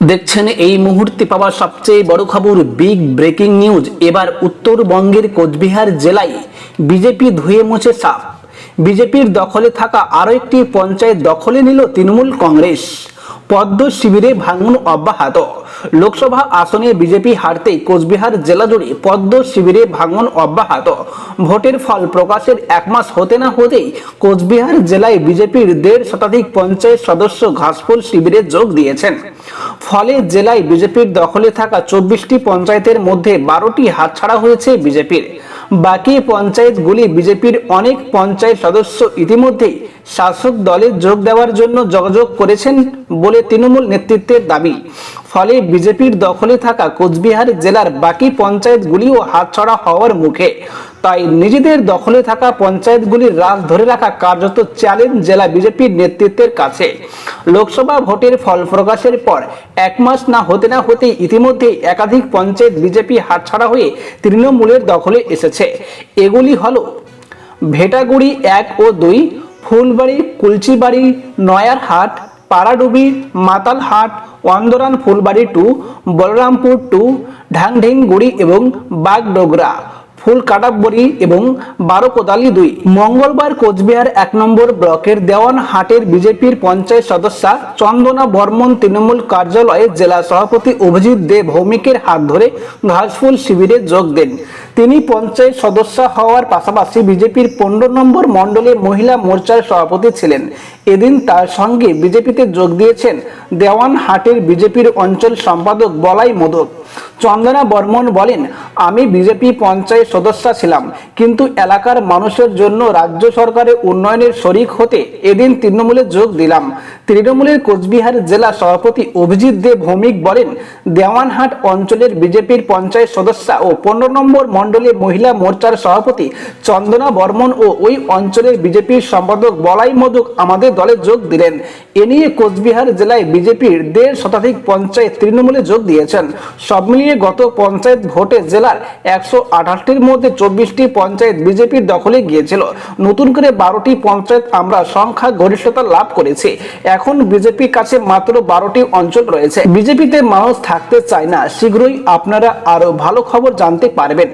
দেখছেন এই মুহূর্তে পাওয়া সবচেয়ে বড় খবর বিগ ব্রেকিং নিউজ এবার উত্তরবঙ্গের কোচবিহার জেলায় বিজেপি ধুয়ে মুছে সাফ বিজেপির দখলে থাকা আরও একটি পঞ্চায়েত দখলে নিল তৃণমূল কংগ্রেস। পদ্ম শিবিরে ভাঙন অব্যাহত। লোকসভা আসনে বিজেপি হারতেই কোচবিহার জেলা জুড়ে পদ্ম শিবিরে ভাঙন অব্যাহত। ভোটের ফল প্রকাশের এক মাস হতে না হতেই কোচবিহার জেলায় বিজেপির দেড় শতাধিক পঞ্চায়েত সদস্য ঘাসফুল শিবিরে যোগ দিয়েছেন। ফলে জেলায় বিজেপির দখলে থাকা চব্বিশটি পঞ্চায়েতের মধ্যে বারোটি হাতছাড়া হয়েছে বিজেপির। বাকি পঞ্চায়েতগুলি বিজেপির অনেক পঞ্চায়েত সদস্য ইতিমধ্যেই শাসক দলে যোগ দেওয়ার জন্য যোগাযোগ করেছেন বলে তৃণমূল নেতৃত্বের দাবি। ফলে বিজেপির দখলে থাকা কোচবিহার জেলার বাকি পঞ্চায়েতগুলিও হাতছড়া হওয়ার মুখে। তাই নিজেদের দখলে থাকা পঞ্চায়েতগুলির রাজ ধরে রাখা কার্যত চ্যালেঞ্জ জেলা বিজেপির নেতৃত্বের কাছে। লোকসভা ভোটের ফল প্রকাশের পর এক মাস না হতে না হতেই ইতিমধ্যে একাধিক পঞ্চায়েত বিজেপি হাতছাড়া হয়ে তৃণমূলের দখলে এসেছে। এগুলি হলো ভেটাগুড়ি এক ও দুই ফুলবাড়ি, কুলচিবাড়ি, নয়ারহাট, পাড়াডুবি, মাতালহাট ওয়ান্দরান ফুলবাড়ি টু, বলরামপুর টু ঢাংঢিংগুড়ি এবং বাগডোগরা ফুল কাটাবরি এবং বারো কোদালি দুই। মঙ্গলবার কোচবিহার এক নম্বর ব্লকের দেওয়ান হাটের বিজেপির পঞ্চায়েত সদস্যা চন্দনা বর্মন তৃণমূল কার্যালয়ে জেলা সভাপতি অভিজিৎ দে ভৌমিকের হাত ধরে ঘাসফুল শিবিরে যোগ দেন। তিনি পঞ্চায়েত সদস্য হওয়ার পাশাপাশি বিজেপির পনেরো নম্বর মণ্ডলে মহিলা মোর্চার সভাপতি ছিলেন। এদিন তার সঙ্গে বিজেপিতে যোগ দিয়েছেন দেওয়ান হাটের বিজেপির অঞ্চল সম্পাদক বলাই মোদক। চন্দনা বর্মন বলেন, আমি বিজেপি পঞ্চায়েত সদস্য ছিলাম, কিন্তু এলাকার মানুষের জন্য রাজ্য সরকারের উন্নয়নের শরিক হতে এদিন তৃণমূলে যোগ দিলাম। তৃণমূলের কোচবিহার জেলা সভাপতি অভিজিৎ দে ভৌমিক বলেন, দেওয়ানহাট অঞ্চলের বিজেপির পঞ্চায়েত সদস্য ও পনেরো নম্বর মণ্ডলে মহিলা মোর্চার সভাপতি চন্দনা বর্মন ও ওই অঞ্চলের বিজেপির সম্পাদক বলাই মোদক আমাদের দলে যোগ দিলেন। এ নিয়ে কোচবিহার জেলায় বিজেপির দেড় শতাধিক পঞ্চায়েত তৃণমূলে যোগ দিয়েছেন। সব মিলিয়ে গত পঞ্চায়েত ভোটে জেলার একশো আঠাশটির মধ্যে চব্বিশটি পঞ্চায়েত বিজেপির দখলে গিয়েছিল। নতুন করে বারোটি পঞ্চায়েত আমরা সংখ্যা গরিষ্ঠতা লাভ করেছি। এখন বিজেপির কাছে মাত্র বারোটি অঞ্চল রয়েছে। বিজেপিতে মানুষ থাকতে চায় না। শীঘ্রই আপনারা আরও ভালো খবর জানতে পারবেন।